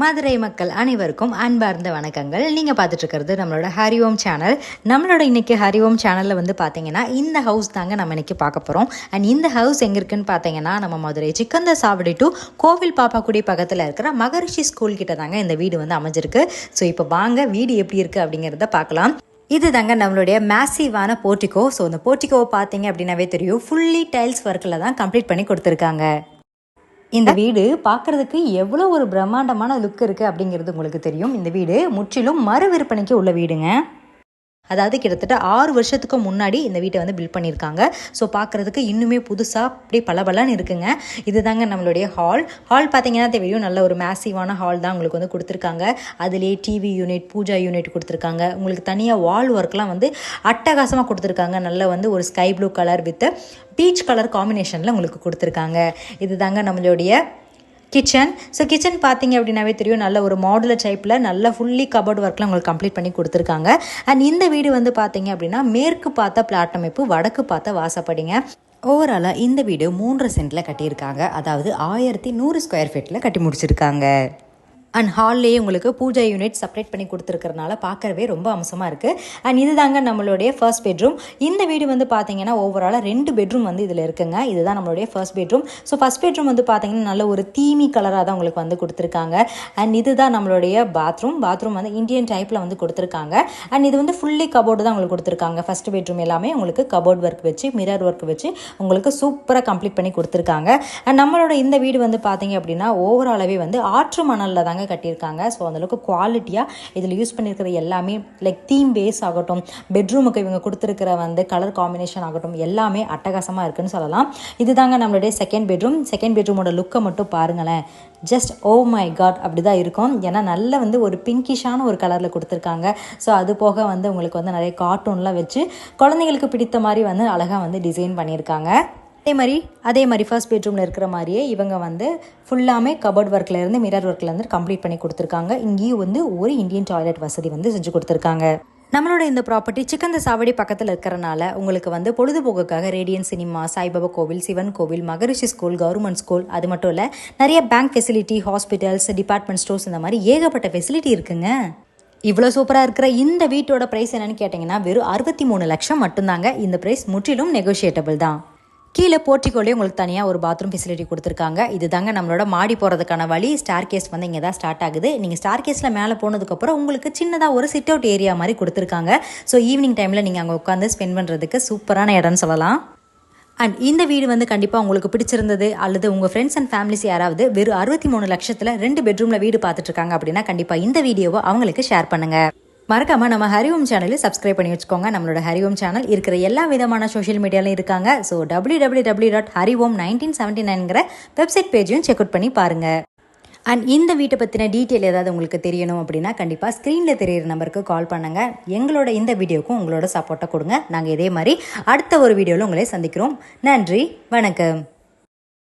மதுரை மக்கள் அனைவருக்கும் அன்பார்ந்த வணக்கங்கள். நீங்கள் பார்த்துட்டு இருக்கிறது நம்மளோட ஹரிஓம் சேனல் நம்மளோட இன்னைக்கு ஹரிஓம் சேனலில் வந்து பார்த்தீங்கன்னா இந்த ஹவுஸ் தாங்க நம்ம இன்றைக்கி பார்க்க போகிறோம் அண்ட் இந்த ஹவுஸ் எங்கே இருக்குன்னு பார்த்தீங்கன்னா நம்ம மதுரை சிக்கந்த சாவடி டு கோவில் பாப்பாக்குடி பக்கத்தில் இருக்கிற மகரிஷி ஸ்கூல் கிட்ட தாங்க இந்த வீடு வந்து அமைஞ்சிருக்கு. ஸோ இப்போ வாங்க வீடு எப்படி இருக்குது அப்படிங்கிறத பார்க்கலாம். இது தாங்க நம்மளுடைய மேசிவான போர்ட்டிகோ ஸோ இந்த போர்ட்டிகோவை பார்த்தீங்க அப்படின்னாவே தெரியும். ஃபுல்லி டைல்ஸ் ஒர்க்கில் தான் கம்ப்ளீட் பண்ணி கொடுத்துருக்காங்க. இந்த வீடு பார்க்கறதுக்கு எவ்வளோ ஒரு பிரம்மாண்டமான லுக் இருக்குது அப்படிங்கிறது உங்களுக்கு தெரியும். இந்த வீடு முற்றிலும் மறு விற்பனைக்கு உள்ள வீடுங்க. அதாவது கிட்டத்தட்ட ஆறு வருஷத்துக்கு முன்னாடி இந்த வீட்டை வந்து பில்ட் பண்ணியிருக்காங்க. ஸோ பார்க்குறதுக்கு இன்னுமே புதுசாக அப்படியே பளபளன்னு இருக்குங்க. இதுதாங்க நம்மளுடைய ஹால் ஹால் பார்த்தீங்கன்னா தெரியும் நல்ல ஒரு மேசிவான ஹால் தான் உங்களுக்கு வந்து கொடுத்துருக்காங்க. அதுலேயே டிவி யூனிட் பூஜா யூனிட் கொடுத்துருக்காங்க. உங்களுக்கு தனியாக வால் ஒர்க்லாம் வந்து அட்டகாசமாக கொடுத்துருக்காங்க. நல்ல வந்து ஒரு sky blue colour with peach colour காம்பினேஷனில் உங்களுக்கு கொடுத்துருக்காங்க. இதுதாங்க நம்மளுடைய கிச்சன் ஸோ கிச்சன் பார்த்தீங்க அப்படின்னாவே தெரியும் நல்ல ஒரு மாடுலர் டைப்பில் நல்ல ஃபுல்லி கபோர்ட் ஒர்க்லாம் உங்களுக்கு கம்ப்ளீட் பண்ணி கொடுத்துருக்காங்க. அண்ட் இந்த வீடு வந்து பார்த்தீங்க அப்படின்னா மேற்கு பார்த்த பிளாட் அமைப்பு வடக்கு பார்த்த வாசப்படிங்க. ஓவராலாக இந்த வீடு மூன்றரை சென்ட்டில் கட்டியிருக்காங்க. அதாவது ஆயிரத்தி நூறு ஸ்கொயர் ஃபீட்டில் கட்டி முடிச்சிருக்காங்க. அண்ட் ஹால்லேயே உங்களுக்கு பூஜா யூனிட் செப்பரேட் பண்ணி கொடுத்துருக்கறனால பார்க்கவே ரொம்ப அம்சமாக இருக்குது அண்ட் இதுதாங்க நம்மளுடைய ஃபர்ஸ்ட் பெட்ரூம் இந்த வீடு வந்து பார்த்தீங்கன்னா ஓவராலாக ரெண்டு பெட்ரூம் வந்து இதில் இருக்குங்க. இதுதான் நம்மளுடைய first bedroom so first bedroom வந்து பார்த்தீங்கன்னா நல்ல ஒரு தீமி கலராக தான் உங்களுக்கு வந்து கொடுத்துருக்காங்க. அண்ட் இதுதான் நம்மளுடைய பாத்ரூம் பாத்ரூம் வந்து இந்தியன் டைப்பில் வந்து கொடுத்துருக்காங்க. அண்ட் இது வந்து ஃபுல்லி கபோர்டு தான் உங்களுக்கு கொடுத்துருக்காங்க. ஃபர்ஸ்ட் பெட்ரூம் எல்லாமே உங்களுக்கு கபோர்ட் ஒர்க் வச்சு மிரர் ஒர்க் வச்சு உங்களுக்கு சூப்பராக கம்ப்ளீட் பண்ணி கொடுத்துருக்காங்க. அண்ட் நம்மளோட இந்த வீடு வந்து பார்த்தீங்க அப்படின்னா ஓவராலாகவே வந்து ஆற்று மணலில் தாங்க கட்டியிருக்காங்க. ஸோ அந்தளவுக்கு குவாலிட்டியாக இதில் யூஸ் பண்ணியிருக்கிற எல்லாமே லைக் தீம் பேஸ் ஆகட்டும் பெட்ரூமுக்கு இவங்க கொடுத்துருக்கிற வந்து கலர் காம்பினேஷன் ஆகட்டும் எல்லாமே அட்டகாசமாக இருக்குன்னு சொல்லலாம். இதுதாங்க நம்மளுடைய செகண்ட் பெட்ரூம் செகண்ட் பெட்ரூமோட லுக்கை மட்டும் பாருங்களேன். Just oh oh my God அப்படி தான் இருக்கும். ஏன்னா நல்ல வந்து ஒரு பிங்கிஷான ஒரு கலரில் கொடுத்துருக்காங்க. ஸோ அது போக வந்து உங்களுக்கு வந்து நிறைய கார்ட்டூன்லாம் வச்சு குழந்தைங்களுக்கு பிடித்த மாதிரி வந்து அழகாக வந்து டிசைன் பண்ணியிருக்காங்க. அதே மாதிரி அதே மாதிரி ஃபர்ஸ்ட் பெட்ரூமில் இருக்கிற மாதிரியே இவங்க வந்து ஃபுல்லாமே கபோர்ட் ஒர்க்கில் இருந்து மிரர் ஒர்க்கில் இருந்து கம்ப்ளீட் பண்ணி கொடுத்துருக்காங்க. இங்கேயும் வந்து ஒரு இந்தியன் டாய்லெட் வசதி வந்து செஞ்சு கொடுத்துருக்காங்க. நம்மளோட இந்த ப்ராப்பர்ட்டி சிக்கந்த சாவடி பக்கத்தில் இருக்கிறனால உங்களுக்கு வந்து பொழுதுபோக்குக்காக ரேடியன் சினிமா சாய்பாபா கோவில் சிவன் கோவில் மகரிஷி ஸ்கூல் கவர்மெண்ட் ஸ்கூல் அது மட்டும் இல்லை நிறைய bank facility hospitals department stores இந்த மாதிரி ஏகப்பட்ட ஃபெசிலிட்டி இருக்குங்க. இவ்வளோ சூப்பராக இருக்கிற இந்த வீட்டோட ப்ரைஸ் என்னன்னு கேட்டிங்கன்னா வெறும் அறுபத்தி மூணு லட்சம் மட்டும்தாங்க. இந்த ப்ரைஸ் முற்றிலும் நெகோஷியேட்டபிள் தான். கீழே போர்ட்டிக்கோலே உங்களுக்கு தனியாக ஒரு பாத்ரூம் ஃபெசிலிட்டி கொடுத்துருக்காங்க. இது தாங்க நம்மளோட மாடி போகிறதுக்கான வழி. ஸ்டார் கேஸ் வந்து இங்கே தான் ஸ்டார்ட் ஆகுது. நீங்கள் ஸ்டார் கேஸில் மேலே போனதுக்கப்புறம் உங்களுக்கு சின்னதாக ஒரு சிட் அவுட் ஏரியா மாதிரி கொடுத்துருக்காங்க. ஸோ ஈவினிங் டைமில் நீங்கள் அங்கே உட்காந்து ஸ்பெண்ட் பண்ணுறதுக்கு சூப்பரான இடம்னு சொல்லலாம். அண்ட் இந்த வீடு வந்து கண்டிப்பாக உங்களுக்கு பிடிச்சிருந்தது அல்லது உங்கள் ஃப்ரெண்ட்ஸ் அண்ட் ஃபேமிலிஸ் யாராவது வெறும் அறுபத்தி மூணு லட்சத்தில் ரெண்டு பெட்ரூமில் வீடு பார்த்துட்ருக்காங்க அப்படின்னா கண்டிப்பாக இந்த வீடியோவை அவங்களுக்கு ஷேர் பண்ணுங்கள் மறக்காம நம்ம ஹரிஓம் சேனலில் சப்ஸ்கிரைப் பண்ணி வச்சுக்கோங்க. நம்மளோட ஹரிஓம் சேனல் இருக்கிற எல்லா விதமான சோஷியல் மீடியாலும் இருக்காங்க. So W W W dot Hariom nineteen seventy நைன்கிற website பேஜையும் செக் அவுட் பண்ணி பாருங்கள் அண்ட் இந்த வீட்டை பற்றின டீட்டெயில் ஏதாவது உங்களுக்கு தெரியணும் அப்படின்னா கண்டிப்பாக ஸ்க்ரீனில் தெரியிற நம்பருக்கு கால் பண்ணுங்கள் எங்களோட இந்த வீடியோக்கும் உங்களோட சப்போர்ட்டை கொடுங்க. நாங்கள் இதே மாதிரி அடுத்த ஒரு வீடியோவில் உங்களை சந்திக்கிறோம். நன்றி வணக்கம்.